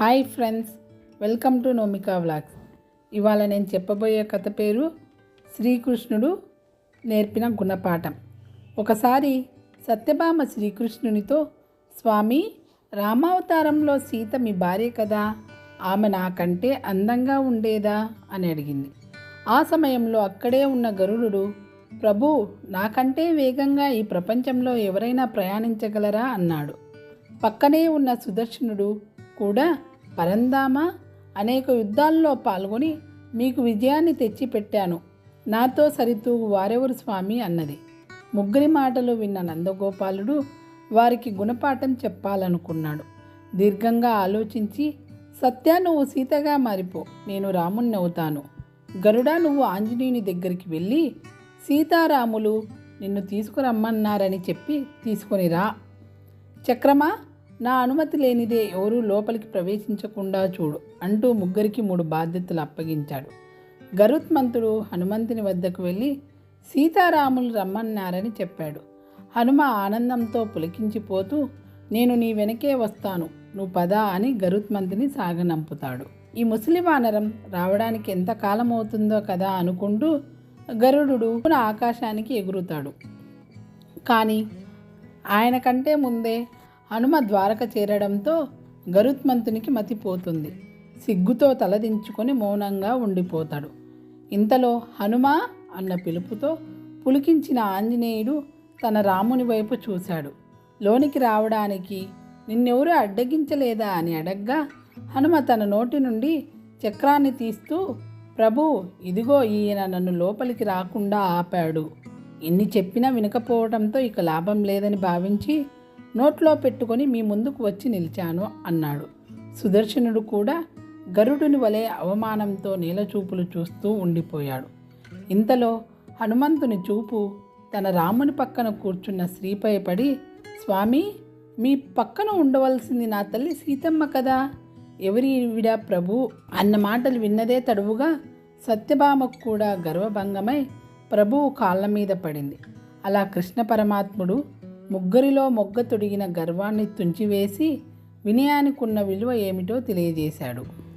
Hi friends welcome to Nomika vlogs. ఇవాళ నేను చెప్పబోయే కథ పేరు శ్రీకృష్ణుడు నేర్పిన గుణపాఠం. ఒకసారి సత్యభామ శ్రీకృష్ణునితో స్వామి రామావతారంలో సీత మీ భార్య కదా? ఆమె నాకంటే అందంగా ఉండేదా? అని అడిగింది. ఆ సమయంలో అక్కడే ఉన్న గరుడు ప్రభు నాకంటే వేగంగా ఈ ప్రపంచంలో ఎవరైనా ప్రయాణించగలరా? అన్నాడు. పక్కనే ఉన్న సుదర్శనుడు కూడా పరందామా? అనేక యుద్ధాల్లో పాల్గొని మీకు విజయాన్ని తెచ్చిపెట్టాను. నాతో సరితూగు వారెవరు స్వామి? అన్నది. ముగ్గురి మాటలు విన్న నందగోపాలుడు వారికి గుణపాఠం చెప్పాలనుకున్నాడు. దీర్ఘంగా ఆలోచించి సత్య నువ్వు సీతగా మారిపో. నేను రాముణ్ణి అవుతాను. గరుడా నువ్వు ఆంజనేయుని దగ్గరికి వెళ్ళి సీతారాములు నిన్ను తీసుకురమ్మన్నారని చెప్పి తీసుకొని రా. చక్రమా నా అనుమతి లేనిదే ఎవరూ లోపలికి ప్రవేశించకుండా చూడు అంటూ ముగ్గురికి మూడు బాధ్యతలు అప్పగించాడు. గరుత్మంతుడు హనుమంతుని వద్దకు వెళ్ళి సీతారాములు రమ్మన్నారని చెప్పాడు. హనుమ ఆనందంతో పులికించిపోతూ నేను నీ వెనకే వస్తాను. నువ్వు పదా అని గరుత్మంతుని సాగనంపుతాడు. ఈ ముసలి వానరం రావడానికి ఎంత కాలం అవుతుందో కదా అనుకుంటూ గరుడు ఆకాశానికి ఎగురుతాడు. కానీ ఆయన కంటే ముందే హనుమ ద్వారక చేరడంతో గరుత్మంతునికి మతిపోతుంది సిగ్గుతో తలదించుకొని మౌనంగా ఉండిపోతాడు. ఇంతలో హనుమ అన్న పిలుపుతో పులికించిన ఆంజనేయుడు తన రాముని వైపు చూశాడు. లోనికి రావడానికి నిన్నెవరూ అడ్డగించలేదా అని అడగ్గా హనుమ తన నోటి నుండి చక్రాన్ని తీస్తూ ప్రభు ఇదిగో ఈయన నన్ను లోపలికి రాకుండా ఆపాడు. ఎన్ని చెప్పినా వినకపోవడంతో ఇక లాభం లేదని భావించి నోట్లో పెట్టుకొని మీ ముందుకు వచ్చి నిలిచాను అన్నాడు. సుదర్శనుడు కూడా గరుడుని వలె అవమానంతో నీలచూపులు చూస్తూ ఉండిపోయాడు. ఇంతలో హనుమంతుని చూపు తన రాముని పక్కన కూర్చున్న స్త్రీపై పడి స్వామి మీ పక్కన ఉండవలసింది నా తల్లి సీతమ్మ కదా? ఎవరి విడా ప్రభు? అన్న మాటలు విన్నదే తడువుగా సత్యభామకు కూడా గర్వభంగమై ప్రభువు కాళ్ళ మీద పడింది. అలా కృష్ణ పరమాత్ముడు ముగ్గురిలో మొగ్గ తొడిగిన గర్వాన్ని తుంచివేసి వినయానికున్న విలువ ఏమిటో తెలియజేశాడు.